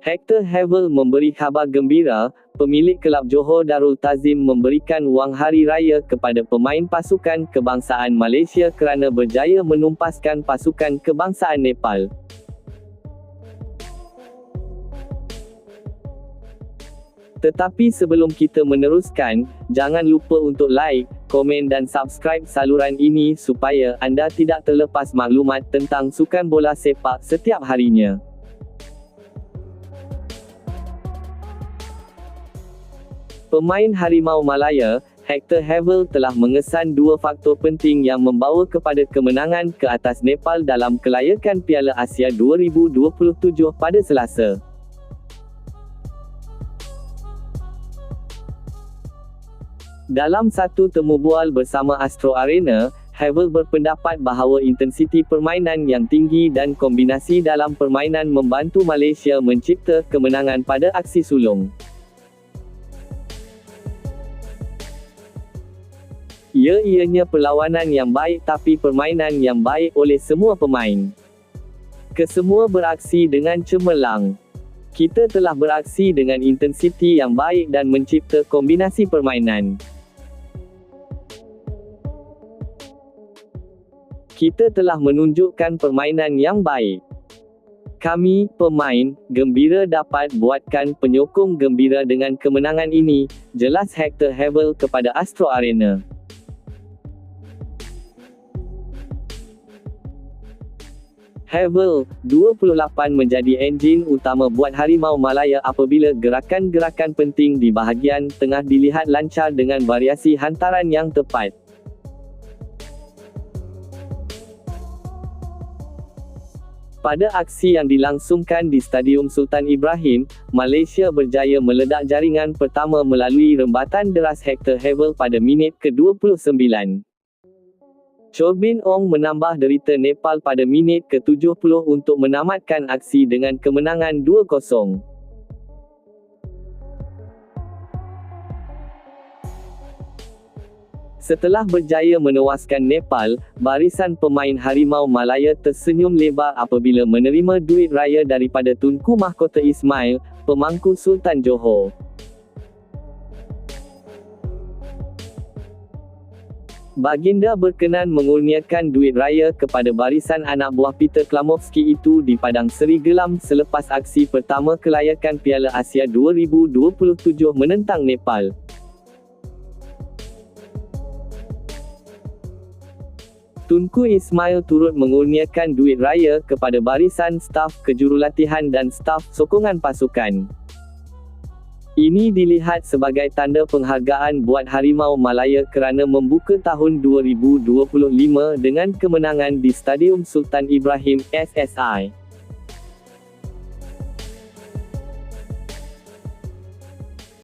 Hector Havel memberi khabar gembira, pemilik kelab Johor Darul Tazim memberikan wang hari raya kepada pemain pasukan kebangsaan Malaysia kerana berjaya menumpaskan pasukan kebangsaan Nepal. Tetapi sebelum kita meneruskan, jangan lupa untuk like, komen dan subscribe saluran ini supaya anda tidak terlepas maklumat tentang sukan bola sepak setiap harinya. Pemain Harimau Malaya, Hector Havel telah mengesan dua faktor penting yang membawa kepada kemenangan ke atas Nepal dalam kelayakan Piala Asia 2027 pada Selasa. Dalam satu temu bual bersama Astro Arena, Havel berpendapat bahawa intensiti permainan yang tinggi dan kombinasi dalam permainan membantu Malaysia mencipta kemenangan pada aksi sulung. Ia ianya perlawanan yang baik tapi permainan yang baik oleh semua pemain. Kesemua beraksi dengan cemerlang. Kita telah beraksi dengan intensiti yang baik dan mencipta kombinasi permainan. kita telah menunjukkan permainan yang baik. Kami, pemain, gembira dapat buatkan penyokong gembira dengan kemenangan ini, jelas Hector Havel kepada Astro Arena. Havel, 28 menjadi enjin utama buat Harimau Malaya apabila gerakan-gerakan penting di bahagian tengah dilihat lancar dengan variasi hantaran yang tepat. Pada aksi yang dilangsungkan di Stadium Sultan Ibrahim, Malaysia berjaya meledak jaringan pertama melalui rembatan deras Hector Havel pada minit ke-29. Chorbin Ong menambah derita Nepal pada minit ke-70 untuk menamatkan aksi dengan kemenangan 2-0. Setelah berjaya menewaskan Nepal, barisan pemain Harimau Malaya tersenyum lebar apabila menerima duit raya daripada Tunku Mahkota Ismail, pemangku Sultan Johor. Baginda berkenan mengurniakan duit raya kepada barisan anak buah Peter Klamovski itu di Padang Seri Gelam selepas aksi pertama kelayakan Piala Asia 2027 menentang Nepal. Tunku Ismail turut mengurniakan duit raya kepada barisan staf kejurulatihan dan staf sokongan pasukan. Ini dilihat sebagai tanda penghargaan buat Harimau Malaya kerana membuka tahun 2025 dengan kemenangan di Stadium Sultan Ibrahim, SSI.